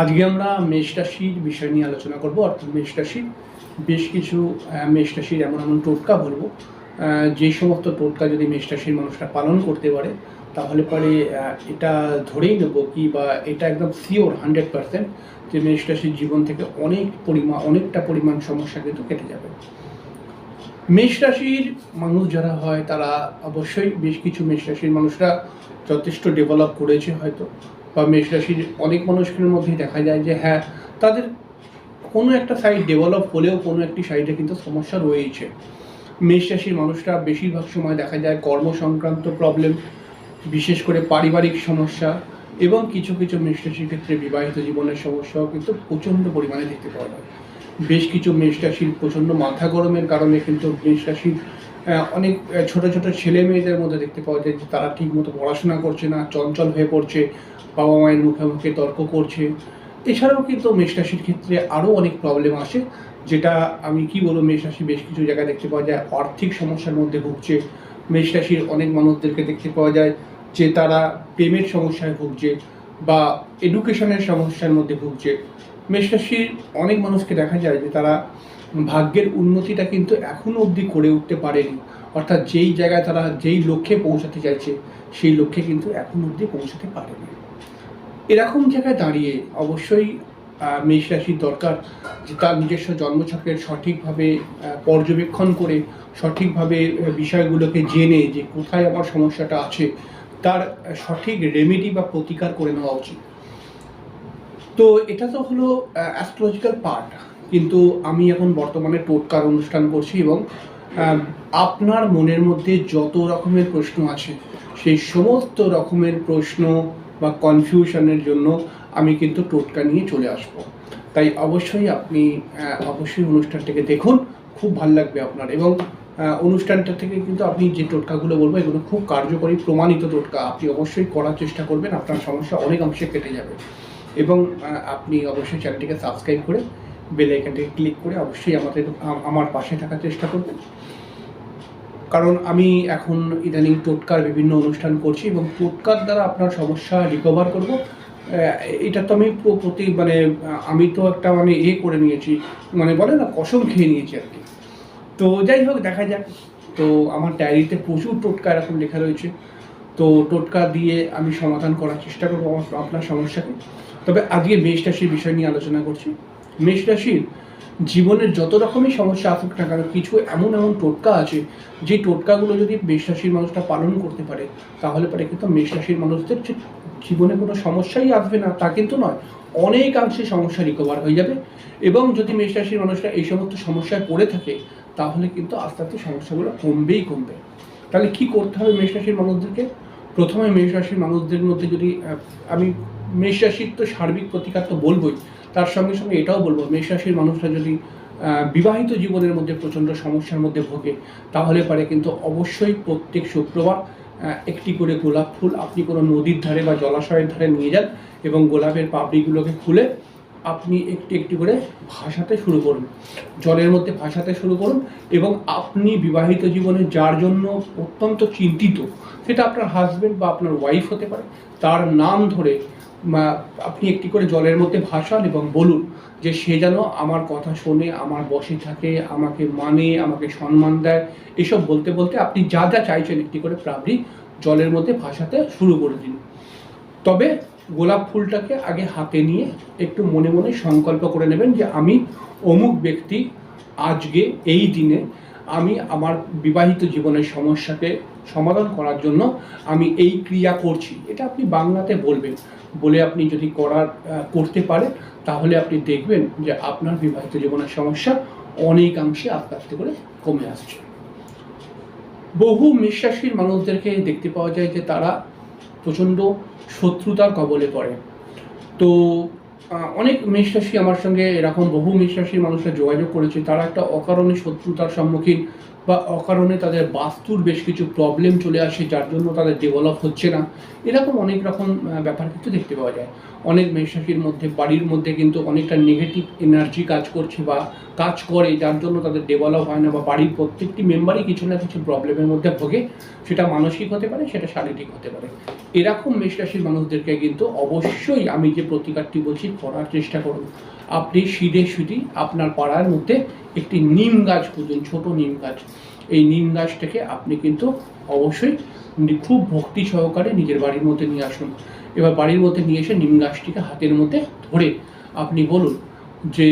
আজকে আমরা মেষ রাশির বিষয় নিয়ে আলোচনা করব, অর্থাৎ মেষ রাশির বেশ কিছু মেষ রাশির এমন এমন টোটকা বলব যে সমস্ত টোটকা যদি মেষ রাশির মানুষরা পালন করতে পারে, তাহলে পরে এটা ধরেই নেব কি বা এটা একদম সিওর হান্ড্রেড পার্সেন্ট যে মেষ রাশির জীবন থেকে অনেক পরিমাণ অনেকটা পরিমাণ সমস্যা কিন্তু কেটে যাবে। মেষ রাশির মানুষ যারা হয়, তারা অবশ্যই বেশ কিছু মেষ রাশির মানুষরা যথেষ্ট ডেভেলপ করেছে হয়তো। বা মেষ রাশির অনেক মানুষের মধ্যেই দেখা যায় যে হ্যাঁ তাদের কোনো একটা সাইড ডেভেলপ হলেও কোনো একটি সাইডে কিন্তু সমস্যা রয়েছে। মেষ রাশির মানুষরা বেশিরভাগ সময় দেখা যায় কর্ম সংক্রান্ত প্রবলেম বিশেষ করে পারিবারিক সমস্যা এবং কিছু কিছু মেষ রাশির ক্ষেত্রে বিবাহিত জীবনের সমস্যাও কিন্তু প্রচণ্ড পরিমাণে দেখতে পাওয়া যায়। বেশ কিছু মেষ রাশির প্রচণ্ড মাথা গরমের কারণে কিন্তু মেষ রাশির অনেক ছোট ছোট ছেলে মেয়েদের মধ্যে দেখতে পাওয়া যায় যে তারা ঠিকমতো পড়াশোনা করছে না, চঞ্চল হয়ে পড়ছে। বাবা মায়ের মুখে তর্ক করছে। এছাড়াও কিন্তু মেষ রাশির ক্ষেত্রে আরও অনেক প্রবলেম আসে, যেটা আমি কি বলব, মেষ রাশি বেশ কিছু জায়গায় দেখতে পাওয়া যায়, আর্থিক সমস্যার মধ্যে ভুগছে। মেষ রাশির অনেক মানুষদেরকে দেখতে পাওয়া যায় যে তারা প্রেমের সমস্যায় ভুগছে বা এডুকেশনের সমস্যার মধ্যে ভুগছে। মেষ রাশির অনেক মানুষকে দেখা যায় যে তারা ভাগ্যের উন্নতিটা কিন্তু এখনও অবধি করে উঠতে পারেনি। অর্থাৎ যেই জায়গায় তারা, যেই লক্ষ্যে পৌঁছাতে চাইছে সেই লক্ষ্যে কিন্তু এখনও অবধি পৌঁছাতে পারেনি। এরকম জায়গায় দাঁড়িয়ে অবশ্যই মেষ রাশির দরকার যে তার নিজস্ব জন্মছকের সঠিকভাবে পর্যবেক্ষণ করে, সঠিকভাবে বিষয়গুলোকে জেনে যে কোথায় আমার সমস্যাটা আছে, তার সঠিক রেমেডি বা প্রতিকার করে নেওয়া উচিত। তো এটা তো হলো অ্যাস্ট্রোলজিক্যাল পার্ট কিন্তু আমি এখন বর্তমানে টোটকার অনুষ্ঠান করছি এবং আপনার মনের মধ্যে যত রকমের প্রশ্ন আছে সেই সমস্ত রকমের প্রশ্ন বা কনফিউশনের জন্য আমি কিন্তু টোটকা নিয়ে চলে আসব। তাই অবশ্যই আপনি আহ, অবশ্যই অনুষ্ঠানটাকে দেখুন খুব ভালো লাগবে আপনার। এবং আহ, অনুষ্ঠানটা থেকে কিন্তু আপনি যে টোটকাগুলো বলব এগুলো খুব কার্যকরী প্রমাণিত টোটকা। আপনি অবশ্যই করার চেষ্টা করবেন আপনার সমস্যা অনেক অংশে কেটে যাবে। এবং আপনি অবশ্যই চ্যানেলটিকে সাবস্ক্রাইব করে বেল আইকনটিকে ক্লিক করে অবশ্যই আমাদের, আমার পাশে থাকার চেষ্টা করবেন। কারণ আমি এখন ইদানিং টোটকার বিভিন্ন অনুষ্ঠান করছি এবং টোটকার দ্বারা আপনার সমস্যা রিকভার করব। এটা তো আমি প্রতি মানে আমি তো একটা মানে এ করে নিয়েছি মানে বলে না, কসম খেয়ে নিয়েছি আর কি। তো যাই হোক, দেখা যাক। তো আমার ডায়েরিতে প্রচুর টোটকা এরকম লেখা রয়েছে। তো টোটকা দিয়ে আমি সমাধান করার চেষ্টা করব আপনার সমস্যাকে। তবে আজকে মেষ রাশির বিষয় নিয়ে আলোচনা করছি। মেষ রাশির জীবনের যত রকমই সমস্যা আসুক না কেন, কিছু এমন এমন টোটকা আছে, যে টোটকাগুলো যদি মেষ রাশির মানুষটা পালন করতে পারে, তাহলে পরে কিন্তু মেষ রাশির মানুষদের জীবনে কোনো সমস্যাই আসবে না, তা কিন্তু নয়। অনেকাংশে সমস্যা রিকভার হয়ে যাবে এবং যদি মেষ রাশির মানুষরা এই সমস্ত সমস্যায় পড়ে থাকে, তাহলে কিন্তু আস্তে আস্তে সমস্যাগুলো কমবেই কমবে। তাহলে কি করতে হবে মেষ রাশির মানুষদেরকে? প্রথমে মেষ রাশির মানুষদের মধ্যে যদি আমি মেষ রাশির তো সার্বিক প্রতিকার তো বলবোই তার সঙ্গে সঙ্গে এটাও বলব মেষ রাশির মানুষরা যদি বিবাহিত জীবনের মধ্যে প্রচণ্ড সমস্যার মধ্যে ভোগে, তাহলে পারে কিন্তু অবশ্যই প্রত্যেক শুক্রবার একটি করে গোলাপ ফুল আপনি কোনো নদীর ধারে বা জলাশয়ের ধারে নিয়ে যান এবং গোলাপের পাপড়িগুলোকে খুলে আপনি একটি একটি করে ভাসাতে শুরু করুন। জলের মধ্যে ভাসাতে শুরু করুন এবং আপনি বিবাহিত জীবনে যার জন্য অত্যন্ত চিন্তিত, সেটা আপনার হাজবেন্ড বা আপনার ওয়াইফ হতে পারে, তার নাম ধরে আপনি একটি করে জলের মধ্যে ভাসান এবং বলুন যে সে যেন আমার কথা শোনে, আমার বসে থাকে, আমাকে মানে আমাকে সম্মান দেয়। এসব বলতে বলতে আপনি যা যা চাইছেন একটি করে প্রাবরি জলের মধ্যে ভাসাতে শুরু করে দিন। তবে গোলাপ ফুলটাকে আগে হাতে নিয়ে একটু মনে মনে সংকল্প করে নেবেন যে আমি অমুক ব্যক্তি আজকে এই দিনে আমি আমার বিবাহিত জীবনের সমস্যাকে সমাধান করার জন্য আমি এই ক্রিয়া করছি। এটা আপনি বাংলাতে বলবেন। বলে আপনি যদি করার করতে পারেন, তাহলে আপনি দেখবেন যে আপনার বিবাহিত জীবনের সমস্যা অনেকাংশে আস্তে আস্তে করে কমে আসছে। বহু বিশ্বাসীর মানুষদেরকে দেখতে পাওয়া যায় যে তারা প্রচণ্ড শত্রুতার কবলে পড়ে। তো অনেক মেষরাশি আমার সঙ্গে এরকম বহু মেষরাশির মানুষরা যোগাযোগ করেছে। তারা একটা অকারণে শত্রুতার সম্মুখীন বা অকারণে তাদের বাস্তুর বেশ কিছু প্রবলেম চলে আসে যার জন্য তাদের ডেভেলপ হচ্ছে না। এরকম অনেক রকম ব্যাপার কিন্তু দেখতে পাওয়া যায়। অনেক মেষরাশির মধ্যে, বাড়ির মধ্যে কিন্তু অনেকটা নেগেটিভ এনার্জি কাজ করছে বা কাজ করে, যার জন্য তাদের ডেভেলপ হয় না বা বাড়ির প্রত্যেকটি মেম্বারই কিছু না কিছু প্রবলেমের মধ্যে ভোগে। সেটা মানসিক হতে পারে, সেটা শারীরিক হতে পারে। এরকম মেষরাশির মানুষদেরকে কিন্তু অবশ্যই আমি যে প্রতিকারটি বলছি, করার চেষ্টা করুন। আপনি সিধে সিধি আপনার পাড়ার মধ্যে একটি নিম গাছ খুঁজুন, ছোট নিম গাছ। এই নিম গাছটাকে আপনি কিন্তু অবশ্যই খুব ভক্তি সহকারে নিজের বাড়ির মধ্যে নিয়ে আসুন। এবার বাড়ির মধ্যে নিয়ে এসে নিম গাছটিকে হাতের মধ্যে ধরে আপনি বলুন যে,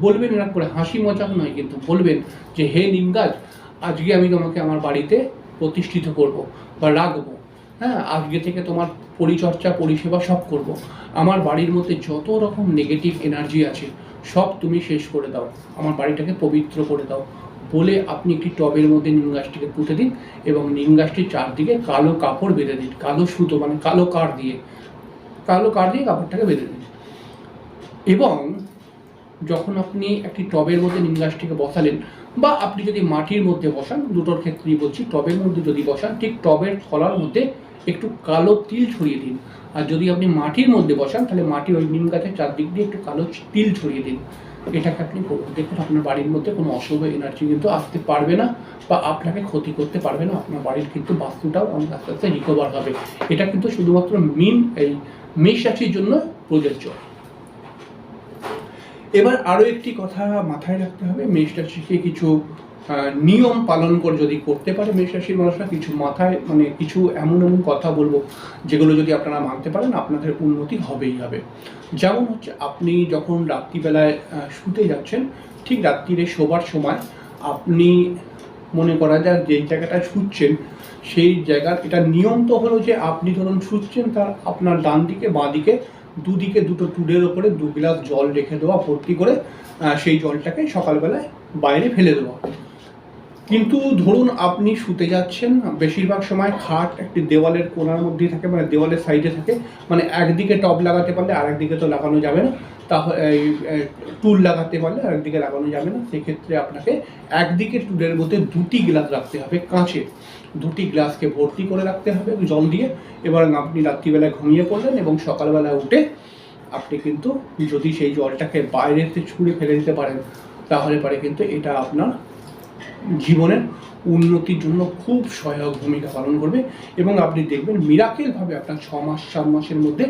বলবেন এরকম করে, হাসি মজাক নয় কিন্তু বলবেন যে, হে নিম গাছ, আজকে আমি তোমাকে আমার বাড়িতে প্রতিষ্ঠিত করব বা রাখব। হ্যাঁ আজকে থেকে তোমার পরিচর্যা, পরিষেবা সব করব। আমার বাড়ির মধ্যে যত রকম নেগেটিভ এনার্জি আছে, সব তুমি শেষ করে দাও। আমার বাড়িটাকে পবিত্র করে দাও। বলে আপনি একটি টবের মধ্যে নিম গাছটিকে পুঁতে দিন এবং নিম গাছটির চারদিকে কালো কাপড় বেঁধে দিন, কালো সুতো মানে কালো কাঠ দিয়ে, কালো কাঠ দিয়ে কাপড়টাকে বেঁধে দিন। এবং যখন আপনি একটি টবের মধ্যে নিম গাছটিকে বসালেন বা আপনি যদি মাটির মধ্যে বসান, দুটোর ক্ষেত্রেই বলছি টবের মধ্যে যদি বসান, ঠিক টবের তলার মধ্যে একটু কালো তিল ছড়িয়ে দিন। আর যদি আপনি মাটির মধ্যে বসান, তাহলে মাটির ওই নিম গাছের চারদিক দিয়ে একটু কালো তিল ছড়িয়ে দিন। এটাকে আপনি দেখুন, আপনার বাড়ির মধ্যে কোনো অশুভ এনার্জি কিন্তু আসতে পারবে না বা আপনাকে ক্ষতি করতে পারবে না, আপনার বাড়ির কিন্তু বাস্তুটাও অনেক আস্তে আস্তে রিকভার হবে। এটা কিন্তু শুধুমাত্র মিন, এই মেষ রাশির জন্য প্রযোজ্য। এবার আরও একটি কথা মাথায় রাখতে হবে, মেষ রাশিকে কিছু নিয়ম পালন করে যদি করতে পারে মেষ রাশির মানুষরা, কিছু মাথায় মানে কিছু এমন এমন কথা বলব, যেগুলো যদি আপনারা মানতে পারেন, আপনাদের উন্নতি হবেই হবে। যেমন হচ্ছে, আপনি যখন রাত্রিবেলায় শুতে যাচ্ছেন, ঠিক রাত্রিরে শোবার সময় আপনি মনে করা যায় যেই জায়গাটায় শুচ্ছেন, সেই জায়গার এটা নিয়ম তো হলো যে আপনি ধরুন শুচ্ছেন, তার আপনার ডান দিকে, বাঁ দিকে, দুদিকে দুটো টুলের ওপরে দু গ্লাস জল রেখে দেওয়া, ভর্তি করে সেই জলটাকে সকালবেলায় বাইরে ফেলে দেওয়া। কিন্তু ধরুন আপনি শুতে যাচ্ছেন, বেশিরভাগ সময় খাট একটি দেওয়ালের কোণার মধ্যেই থাকে মানে দেওয়ালের সাইডে থাকে মানে একদিকে টব লাগাতে পারলে আর একদিকে তো লাগানো যাবে না তাহলে টুল লাগাতে পারলে আর একদিকে লাগানো যাবে না, সেক্ষেত্রে আপনাকে একদিকে টুলের মধ্যে দুটি গ্লাস রাখতে হবে কাঁচের দুটি গ্লাসকে ভর্তি করে রাখতে হবে জল দিয়ে। এবার আপনি রাত্রিবেলায় ঘুমিয়ে পড়লেন এবং সকালবেলায় উঠে আপনি কিন্তু যদি সেই জলটাকে বাইরেতে ছুঁড়ে ফেলে দিতে পারেন, তাহলে পরে কিন্তু এটা আপনার জীবনের উন্নতির জন্য খুব সহায়ক ভূমিকা পালন করবে এবং আপনি দেখবেন মিরাকেলভাবে আপনার ছ মাস, সাত মাসের মধ্যে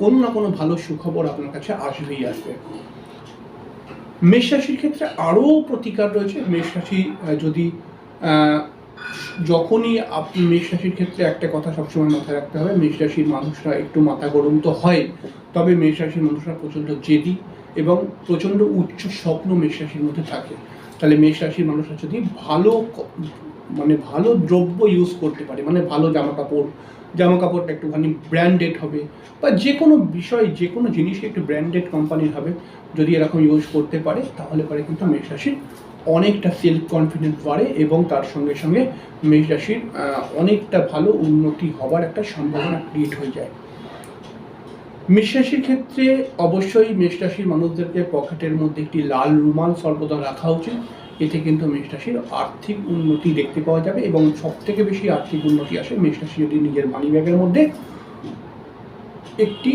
কোনো না কোনো ভালো সুখবর আপনার কাছে আসবেই আসবে। মেষ রাশির ক্ষেত্রে আরও প্রতিকার রয়েছে। মেষ রাশি যদি যখনই আপনি মেষ রাশির ক্ষেত্রে একটা কথা সবসময় মাথায় রাখতে হবে, মেষ রাশির মানুষরা একটু মাথা গরম তো হয়, তবে মেষ রাশির মানুষরা প্রচণ্ড জেদি এবং প্রচণ্ড উচ্চ স্বপ্ন মেষ রাশির মধ্যে থাকে। তাহলে মেষ রাশির মানুষরা যদি ভালো মানে ভালো দ্রব্য ইউজ করতে পারে। মানে ভালো জামা কাপড় জামা কাপড়টা একটুখানি ব্র্যান্ডেড হবে বা যে কোনো বিষয়, যে কোনো জিনিসই একটু ব্র্যান্ডেড কোম্পানির হবে। যদি এরকম ইউজ করতে পারে, তাহলে পরে কিন্তু মেষ রাশির অনেকটা সেলফ কনফিডেন্স বাড়ে এবং তার সঙ্গে সঙ্গে মেষ রাশির অনেকটা ভালো উন্নতি হবার একটা সম্ভাবনা ক্রিয়েট হয়ে যায়। মেষ রাশির ক্ষেত্রে অবশ্যই মেষ রাশির মানুষদেরকে পকেটের মধ্যে একটি লাল রুমাল সর্বদা রাখা উচিত। এতে কিন্তু মেষ রাশির আর্থিক উন্নতি দেখতে পাওয়া যাবে এবং সব থেকে বেশি আর্থিক উন্নতি আসে মেষ রাশি যদি নিজের মানি ব্যাগের মধ্যে একটি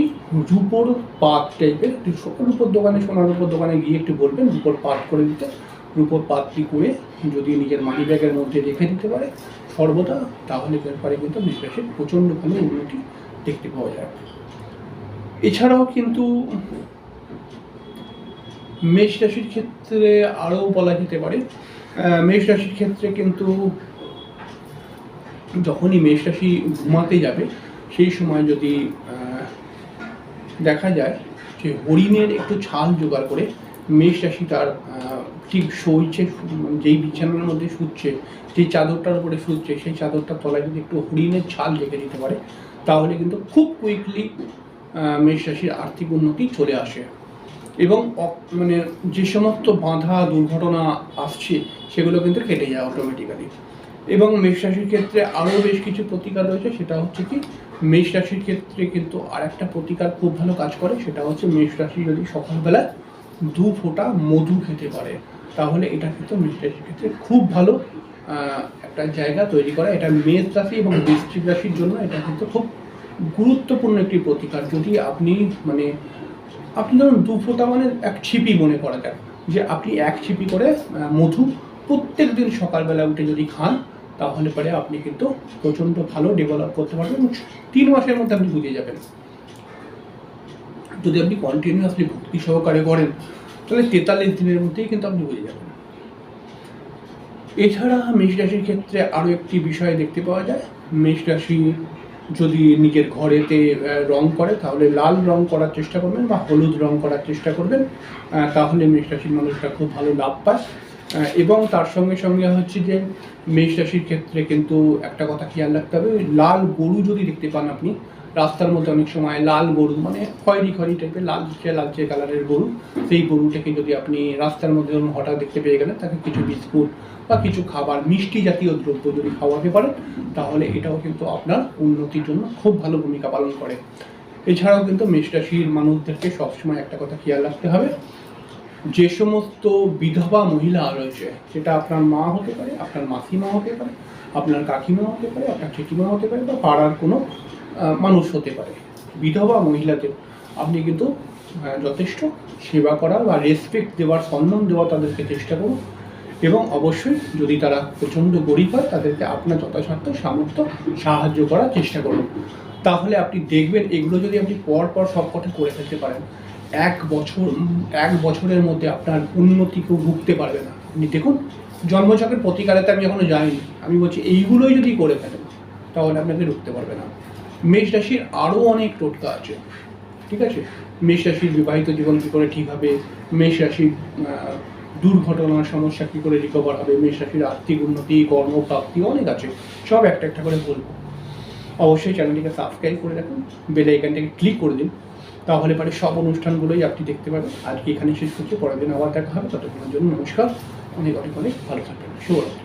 রূপোর পাত টাইপের একটি রূপোর দোকানে, সোনার রূপোর দোকানে গিয়ে একটু বলবেন, রূপোর পাত করে দিতে। রূপোর পাতটি করে যদি নিজের মানি ব্যাগের মধ্যে রেখে দিতে পারে সর্বদা, তাহলে ব্যাপারে কিন্তু মেষ রাশির প্রচণ্ড ভালো উন্নতি দেখতে পাওয়া যায় এছাড়াও কিন্তু মেষ রাশির ক্ষেত্রে আরও বলা যেতে পারে। মেষ রাশির ক্ষেত্রে কিন্তু যখনই মেষ রাশি ঘুমাতে যাবে, সেই সময় যদি দেখা যায় যে হরিণের একটু ছাল জোগাড় করে মেষ রাশি তার ঠিক শোইছে, যেই বিছানার মধ্যে শুচ্ছে যেই চাদরটার উপরে শুচ্ছে, সেই চাদরটার তলায় যদি একটু হরিণের ছাল রেখে দিতে পারে, তাহলে কিন্তু খুব কুইকলি মেষ রাশির আর্থিক উন্নতি চলে আসে। এবং মানে যে সমস্ত বাধা, দুর্ঘটনা আসছে, সেগুলো কিন্তু কেটে যায় অটোমেটিক্যালি এবং মেষ রাশির ক্ষেত্রে আরও বেশ কিছু প্রতিকার রয়েছে, সেটা হচ্ছে কি মেষ রাশির ক্ষেত্রে কিন্তু আরেকটা প্রতিকার খুব ভালো কাজ করে, সেটা হচ্ছে মেষ রাশি যদি সকালবেলা দু ফোঁটা মধু খেতে পারে, তাহলে এটা কিন্তু মেষ রাশির ক্ষেত্রে খুব ভালো একটা জায়গা তৈরি করা। এটা মেষ রাশি এবং বৃশ্চিক রাশির জন্য এটা কিন্তু খুব গুরুত্বপূর্ণ একটি প্রতিকার যদি আপনি মানে আপনি ধরুন দু ফোঁটা মানে এক ছিপি মনে করা যায় যে আপনি এক ছিপি করে মধু প্রত্যেক দিন সকালবেলা উঠে যদি খান, তাহলে পরে আপনি কিন্তু প্রচণ্ড ভালো ডেভেলপ করতে পারবেন তিন মাসের মধ্যে আপনি বুঝে যাবেন। যদি আপনি কন্টিনিউয়াসলি ভক্তি সহকারে করেন, তাহলে তেতাল্লিশ দিনের মধ্যেই কিন্তু আপনি বুঝে যাবেন। এছাড়া মেষ রাশির ক্ষেত্রে আরও একটি বিষয় দেখতে পাওয়া যায়। মেষ রাশি যদি নিজের ঘরেতে রং করে, তাহলে লাল রং করার চেষ্টা করবেন বা হলুদ রং করার চেষ্টা করবেন তাহলে মেষ রাশির মানুষরা খুব ভালো লাভ পায়। এবং তার সঙ্গে সঙ্গে হচ্ছে যে, মেষ রাশির ক্ষেত্রে কিন্তু একটা কথা খেয়াল রাখতে হবে লাল গরু যদি দেখতে পান আপনি রাস্তার মধ্যে অনেক সময় লাল গরু মানে খয়েরি খয়েরি টাইপের লালচে লালচে কালারের গরু, সেই গরুটাকে যদি আপনি রাস্তার মধ্যে ধরুন হঠাৎ দেখতে পেয়ে গেলেন, তাকে কিছু বিস্কুট বা কিছু খাবার, মিষ্টি জাতীয় দ্রব্য যদি খাওয়াতে পারেন, তাহলে এটাও কিন্তু আপনার উন্নতির জন্য খুব ভালো ভূমিকা পালন করে। এছাড়াও কিন্তু মেষ রাশির মানুষদেরকে সবসময় একটা কথা খেয়াল রাখতে হবে, যে সমস্ত বিধবা মহিলা রয়েছে সেটা আপনার মা হতে পারে, আপনার মাসিমা হতে পারে, আপনার কাকিমা হতে পারে, আপনার জেঠিমা হতে পারে বা পাড়ার কোনো মানুষ হতে পারে, বিধবা মহিলাদের। আপনি কিন্তু যথেষ্ট সেবা করার বা রেসপেক্ট দেওয়ার, সম্মান দেওয়া তাদেরকে চেষ্টা করুন। এবং অবশ্যই যদি তারা প্রচণ্ড গরিব হয়, তাদেরকে আপনার যথাসাধ্য সামর্থ্য সাহায্য করার চেষ্টা করুন। তাহলে আপনি দেখবেন, এগুলো যদি আপনি পর পর সব কটা করে ফেলতে পারেন, এক বছর, এক বছরের মধ্যে আপনার উন্নতি কেউ ভুগতে পারবে না। আপনি দেখুন জন্মচকের প্রতিকারেতে আমি এখনও যাইনি। আমি বলছি, এইগুলোই যদি করে ফেলেন, তাহলে আপনাকে ঢুকতে পারবে না। মেষ রাশির আরও অনেক টোটকা আছে। ঠিক আছে? মেষ রাশির বিবাহিত জীবন কী করে ঠিক হবে? মেষ রাশির দুর্ঘটনার সমস্যা কী করে রিকভার হবে? মেষ রাশির আর্থিক উন্নতি কর্মপ্রাপ্তি অনেক আছে। সব একটা একটা করে বলব। অবশ্যই চ্যানেলটিকে সাবস্ক্রাইব করে রাখুন বেল আইকনটাকে ক্লিক করে দিন। তাহলে পরে সব অনুষ্ঠানগুলোই আপনি দেখতে পাবেন। আজকে এখানে শেষ করছি, পরের দিন আবার দেখা হবে। ততক্ষণের জন্য নমস্কার। অনেক অনেক অনেক ভালো থাকবেন। শুভরাত্রি।